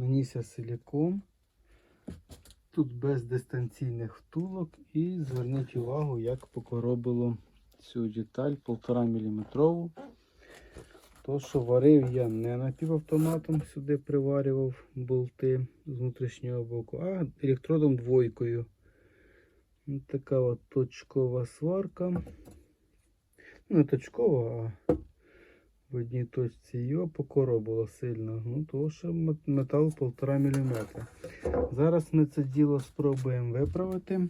нанісся силікон. Тут без дистанційних втулок. І зверніть увагу, як покоробило цю деталь 1,5 мм. То, що варив я не напівавтоматом, сюди приварював болти з внутрішнього боку, а електродом двойкою. Така от точкова сварка. Ну, не точкова, а в одній точці його покоробило сильно. Ну, тому що метал 1,5 мм. Зараз ми це діло спробуємо виправити.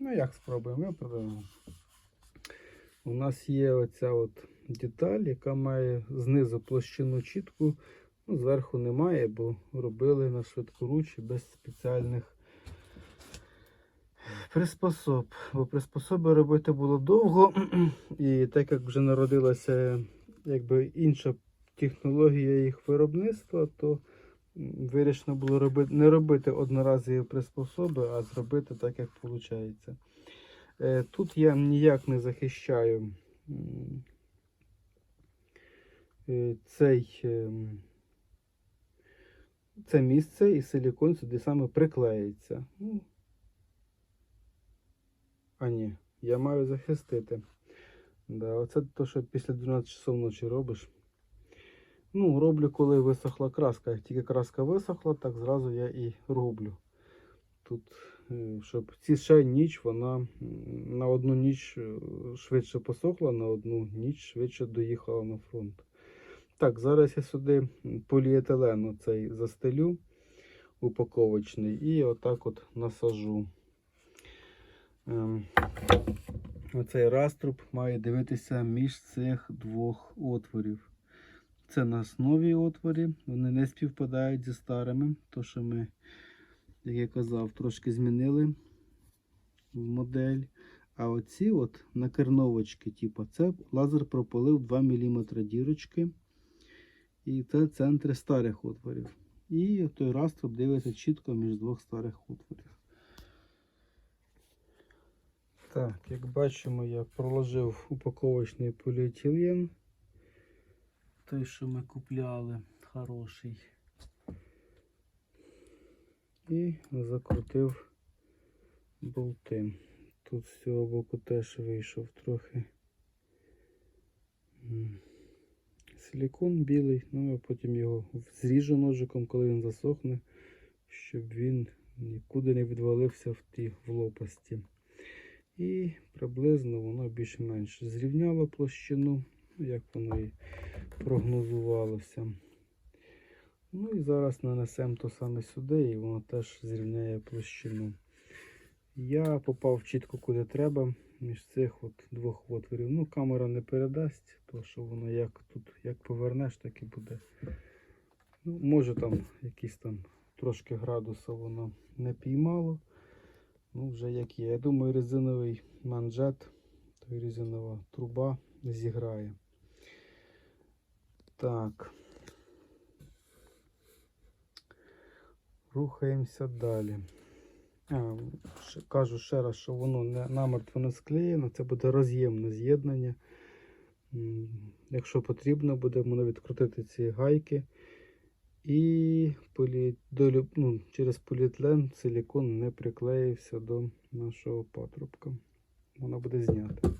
Ну, як спробуємо виправимо? У нас є оця от деталь, яка має знизу площину чітку, ну, зверху немає, бо робили на швидкоручі без спеціальних приспособ. Бо приспособи робити було довго, і так як вже народилася якби інша технологія їх виробництва, то вирішено було робити, не робити одноразові приспособи, а зробити так, як виходить. Тут я ніяк не захищаю е, цей, ем, це місце і силікон сюди саме приклеїться. Ну, а ні, я маю захистити. Да, оце те, що після 12 часов ночі робиш. Ну, роблю, коли висохла краска. Як тільки краска висохла, так зразу я і роблю. Тут, е, щоб ці ще ніч вона на одну ніч е, швидше посохла, на одну ніч швидше доїхала на фронт. Так, зараз я сюди поліетилен оцей застелю упаковочний і отак от насажу. Оцей раструб має дивитися між цих двох отворів. Це на основі отворі, вони не співпадають зі старими, то що ми, як я казав, трошки змінили модель. А оці от накерновочки, типу, це лазер пропалив 2 мм дірочки. І це центри старих отворів. І той раструб дивиться чітко між двох старих отворів. Так, як бачимо, я проложив упаковочний поліетилен. Той, що ми купляли, хороший. І закрутив болти. Тут з цього боку теж вийшов трохи м, силікон білий, ну а потім його зріжу ножиком, коли він засохне, щоб він нікуди не відвалився в ті в лопасті. І приблизно воно більш-менш зрівняло площину, ну, як воно і прогнозувалося. Ну і зараз нанесемо то саме сюди, і воно теж зрівняє площину. Я попав чітко куди треба, між цих от двох отворів. Ну, камера не передасть, то що воно як тут як повернеш, так і буде. Ну, може там якісь там трошки градуса воно не піймало. Ну, вже як є. Я думаю, резиновий манжет, то резинова труба зіграє. Так. Рухаємося далі. А, кажу ще раз, що воно не, намертво не склеєно, це буде роз'ємне з'єднання. Якщо потрібно, будемо відкрутити ці гайки. І полі... долю... ну, через поліетилен силікон не приклеївся до нашого патрубка. Вона буде знята.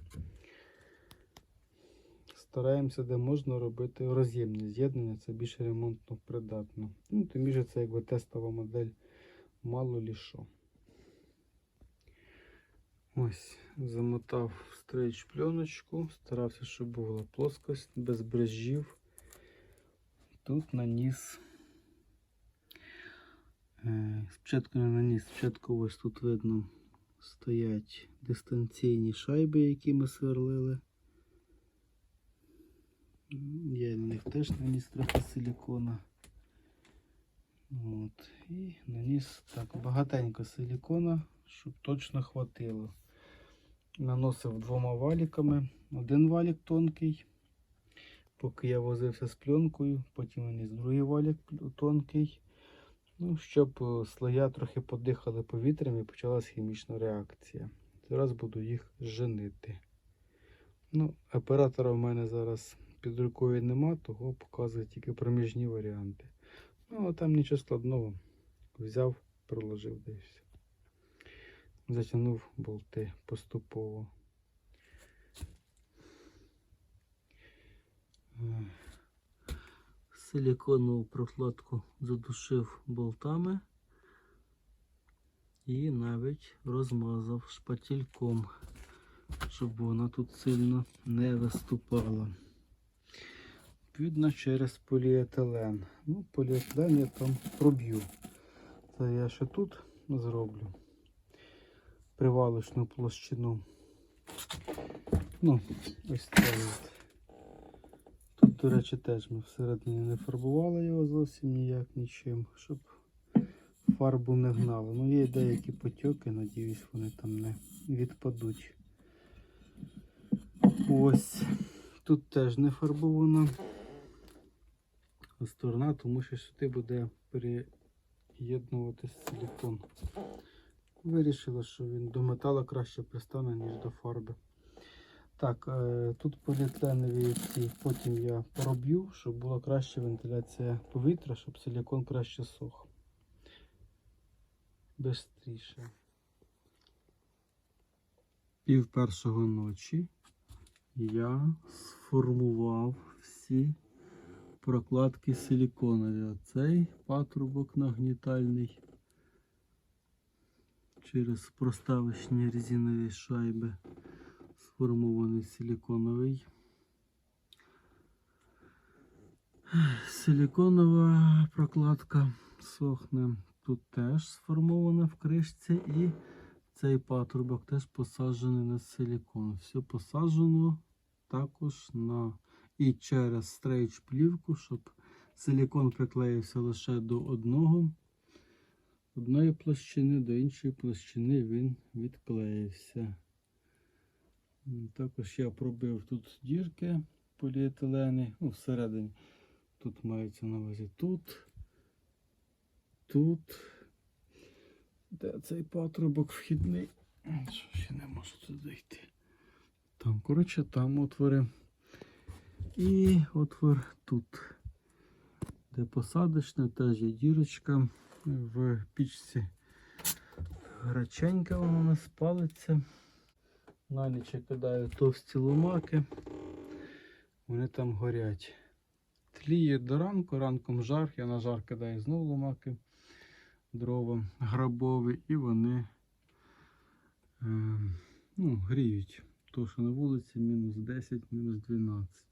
Стараємося, де можна робити роз'ємні з'єднання, це більше ремонтно придатно. Ну, тим більше це якби тестова модель, мало лі що. Ось, замотав стрейч пленочку, старався, щоб була плоскость, без брежів. Тут наніс. Е, Спочатку не наніс, спочатку ось тут видно стоять дистанційні шайби, які ми сверлили. Я на них теж наніс трохи силікона. От. І наніс так багатенько силікона, щоб точно хватило. Наносив двома валіками. Один валік тонкий, поки я возився з пленкою, потім наніс другий валік тонкий. Ну, щоб е, слоя трохи подихали повітрям і почалась хімічна реакція. Зараз буду їх женити. Ну, оператора в мене зараз під рукою нема, того показує тільки проміжні варіанти. Ну, а там нічого складного. Взяв, і все. Затягнув болти поступово. Силіконову прокладку задушив болтами і навіть розмазав шпательком, щоб вона тут сильно не виступала. Відповідно через поліетилен. Ну, поліетилен я там проб'ю. Це я ще тут зроблю привалочну площину. Ну, ось це. До речі, теж ми всередині не фарбували його зовсім ніяк нічим, щоб фарбу не гнали. Ну, є деякі потьоки, надіюсь, вони там не відпадуть. Ось. Тут теж не фарбована сторона, тому що сюди буде переєднуватись силікон. Вирішила, що він до металу краще пристане, ніж до фарби. Так, е, тут поліетиленові ці потім я проб'ю, щоб була краща вентиляція повітря, щоб силікон краще сох. Бистріше. Пів першого ночі я сформував всі прокладки силіконові. Оцей патрубок нагнітальний через проставочні резинові шайби сформований силіконовий. Силіконова прокладка сохне. Тут теж сформована в кришці і цей патрубок теж посаджений на силікон. Все посаджено також на і через стрейч плівку, щоб силікон приклеївся лише до одного одної площини до іншої площини він відклеївся. Також я пробив тут дірки поліетилени, ну, всередині. Тут мається на увазі тут, тут. Де цей патрубок вхідний? Що ще не можу туди йти. Там, коротше, там отвори. І отвор тут. Де посадочне, теж є дірочка в пічці. Граченька вона спалиться. На ніч я кидаю товсті ломаки. Вони там горять. Тліє до ранку, ранком жар, я на жар кидаю знову ломаки, дрова грабові, і вони е, ну, гріють. То, що на вулиці мінус 10, мінус 12.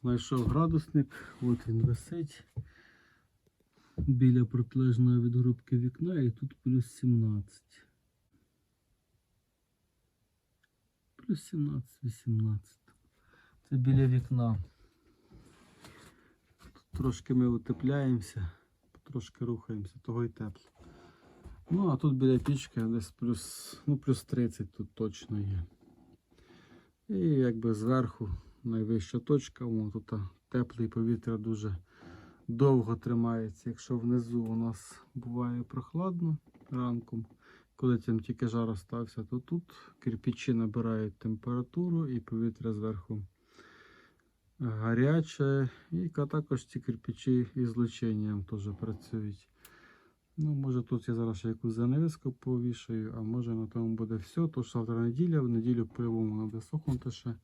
Знайшов градусник, от він висить біля протилежної від грубки вікна і тут плюс 17. Плюс 17-18. Це біля вікна. Тут трошки ми утепляємося, трошки рухаємося, того й тепло. Ну, а тут біля пічки десь плюс, ну, плюс 30 тут точно є. І якби зверху найвища точка, тут тепле і повітря дуже довго тримається. Якщо внизу у нас буває прохладно ранком, коли там тільки жар остався, то тут кирпичі набирають температуру і повітря зверху гаряче. І також ці кирпичі із злученням теж працюють. Ну, може тут я зараз ще якусь занавіску повішаю, а може на тому буде все. То що завтра неділя, в неділю по-любому треба сохнути ще.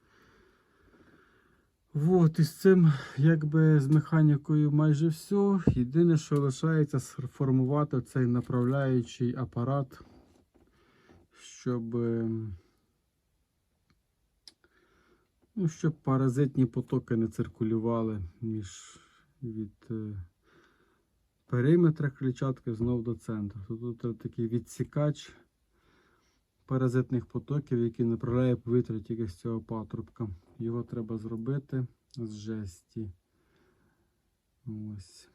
Вот, і з цим, якби з механікою майже все. Єдине, що лишається, сформувати цей направляючий апарат, щоб, ем, ну, щоб паразитні потоки не циркулювали між від е, периметра клітчатки знов до центру. Тут такий відсікач паразитних потоків, який направляє повітря тільки з цього патрубка. Його треба зробити з жесті. Ось.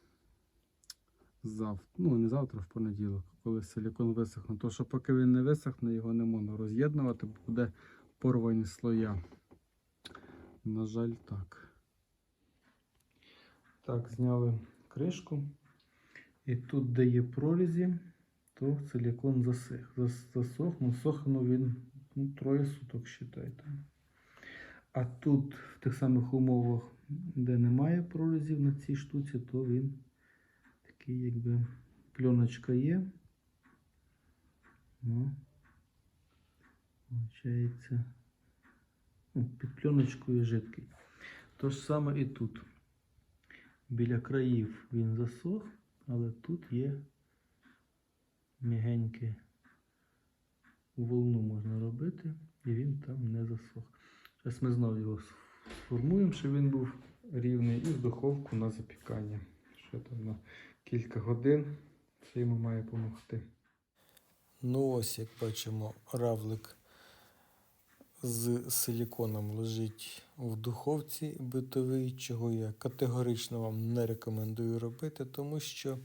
Завтра. Ну, не завтра, в понеділок, коли силікон висохне. То що поки він не висохне, його не можна роз'єднувати, бо буде порвані слоя. На жаль, так. Так, зняли кришку. І тут, де є прорізі, то силікон засих. Зас- Засох, ну сохнув він ну, троє суток, вважайте. А тут в тих самих умовах, де немає прорізів на цій штуці, то він такий, якби пленочка є. Ну, Получається, ну, під пленочкою жидкий. То ж саме і тут. Біля країв він засох, але тут є м'ягеньке волну можна робити, і він там не засох. Зараз ми знову його сформуємо, щоб він був рівний, і в духовку на запікання. Що там на кілька годин це йому має допомогти. Ну ось, як бачимо, равлик з силіконом лежить в духовці битовій, чого я категорично вам не рекомендую робити, тому що,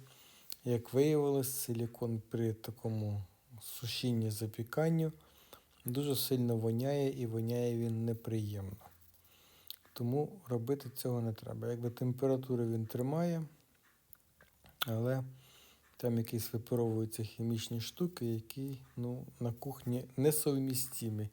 як виявилось, силікон при такому сушінні запіканню дуже сильно воняє і воняє він неприємно. Тому робити цього не треба. Якби температуру він тримає, але там якісь випаровуються хімічні штуки, які ну, на кухні несовмістимі